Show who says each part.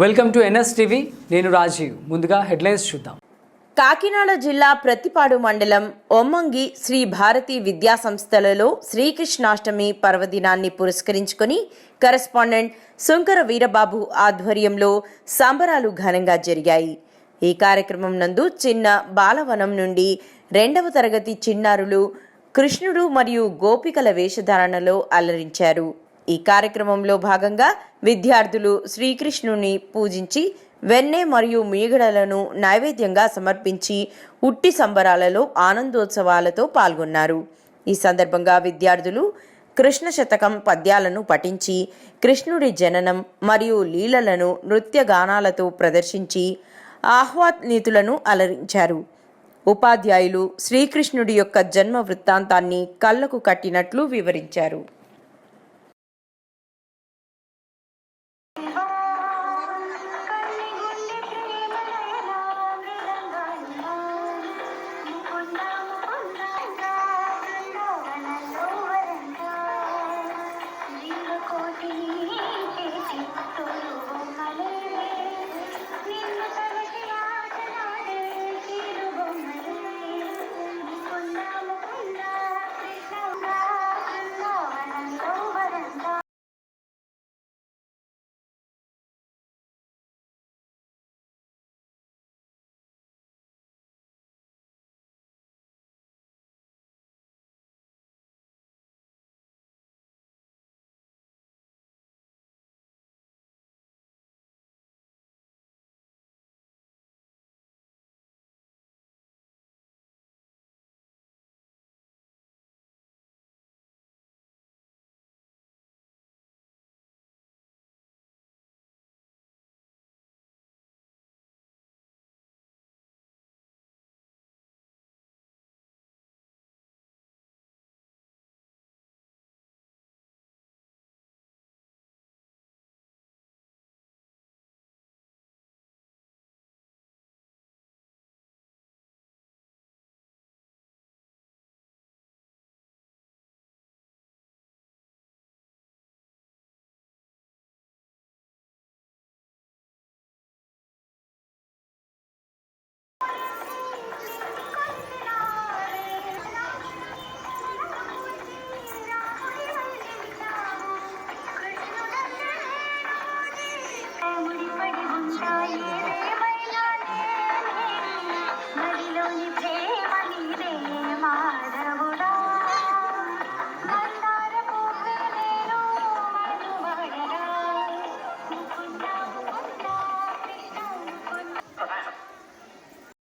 Speaker 1: Welcome to NS TV. నేను రాజీవ్. ముందుగా headlines చూద్దాం.
Speaker 2: కాకినాడ జిల్లా ప్రతిపాడు మండలం ఒమ్మంగి శ్రీ భారతి విద్యా సంస్థలలో శ్రీకృష్ణాష్టమి పర్వదినాన్ని పురస్కరించుకొని కరెస్పాండెంట్ శంకర వీరబాబు ఆధ్వర్యంలో సంబరాలు ఘనంగా జరిగాయి. ఈ కార్యక్రమం నందు చిన్న బాలవనం నుండి రెండవ తరగతి చిన్నారులు కృష్ణుడు మరియు గోపికల వేషధారణలో అలరించారు. ఈ కార్యక్రమంలో భాగంగా విద్యార్థులు శ్రీకృష్ణుని పూజించి వెన్నె మరియు మీగడలను నైవేద్యంగా సమర్పించి ఉట్టి సంబరాలలో ఆనందోత్సవాలతో పాల్గొన్నారు. ఈ సందర్భంగా విద్యార్థులు కృష్ణ శతకం పద్యాలను పఠించి కృష్ణుడి జననం మరియు లీలలను నృత్య గానాలతో ప్రదర్శించి ఆహ్వానితులను అలరించారు. ఉపాధ్యాయులు శ్రీకృష్ణుడి యొక్క జన్మ వృత్తాంతాన్ని కళ్ళకు కట్టినట్లు వివరించారు. Silver